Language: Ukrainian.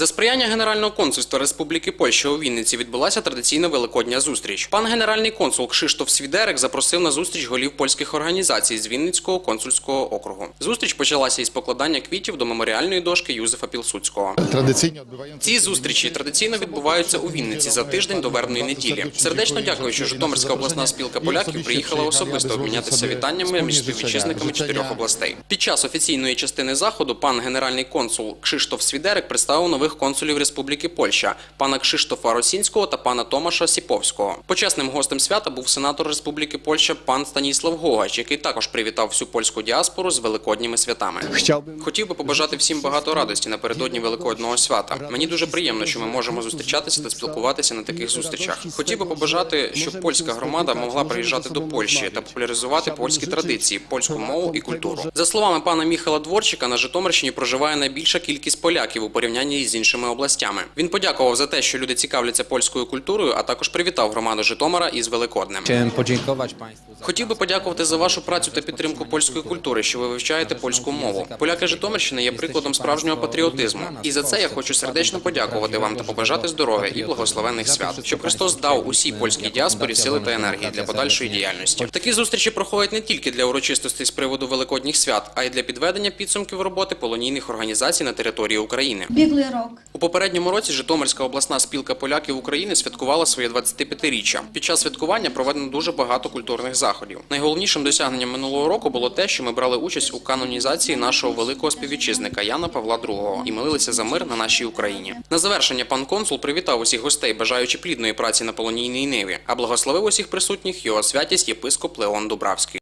За сприяння Генерального консульства Республіки Польща у Вінниці відбулася традиційна великодня зустріч. Пан генеральний консул Кшиштоф Свідерек запросив на зустріч голів польських організацій з Вінницького консульського округу. Зустріч почалася із покладання квітів до меморіальної дошки Юзефа відбуваються Ці зустрічі традиційно відбуваються у Вінниці за тиждень до вербної неділі. Сердечно дякую, що Житомирська обласна спілка поляків приїхала особисто обмінятися вітаннями між співвітчизниками чотирьох областей. Під час офіційної частини заходу пан генеральний консул Кшиштоф Свідерек представив нових консулів Республіки Польща пана Кшиштофа Росінського та пана Томаша Сіповського. Почесним гостем свята був сенатор Республіки Польща пан Станіслав Гогач, який також привітав всю польську діаспору з великодніми святами. Хотів би побажати всім багато радості напередодні великодного свята. Мені дуже приємно, що ми можемо зустрічатися та спілкуватися на таких зустрічах. Хотів би побажати, щоб польська громада могла приїжджати до Польщі та популяризувати польські традиції, польську мову і культуру. За словами пана Міхала Дворчика, на Житомирщині проживає найбільша кількість поляків у порівнянні з іншими областями. Він подякував за те, що люди цікавляться польською культурою, а також привітав громаду Житомира із Великоднем. Хотів би подякувати за вашу працю та підтримку польської культури, що ви вивчаєте польську мову. Поляки Житомирщини є прикладом справжнього патріотизму. І за це я хочу сердечно подякувати вам та побажати здоров'я і благословенних свят, щоб Христос дав усій польській діаспорі сили та енергії для подальшої діяльності. Такі зустрічі проходять не тільки для урочистостей з приводу великодніх свят, а й для підведення підсумків роботи полонійних організацій на території України. Рок. У попередньому році Житомирська обласна спілка поляків України святкувала своє 25-річчя. Під час святкування проведено дуже багато культурних заходів. Найголовнішим досягненням минулого року було те, що ми брали участь у канонізації нашого великого співвітчизника Яна Павла II і молилися за мир на нашій Україні. На завершення пан консул привітав усіх гостей, бажаючи плідної праці на полонійній ниві, а благословив усіх присутніх його святість єпископ Леон Дубравський.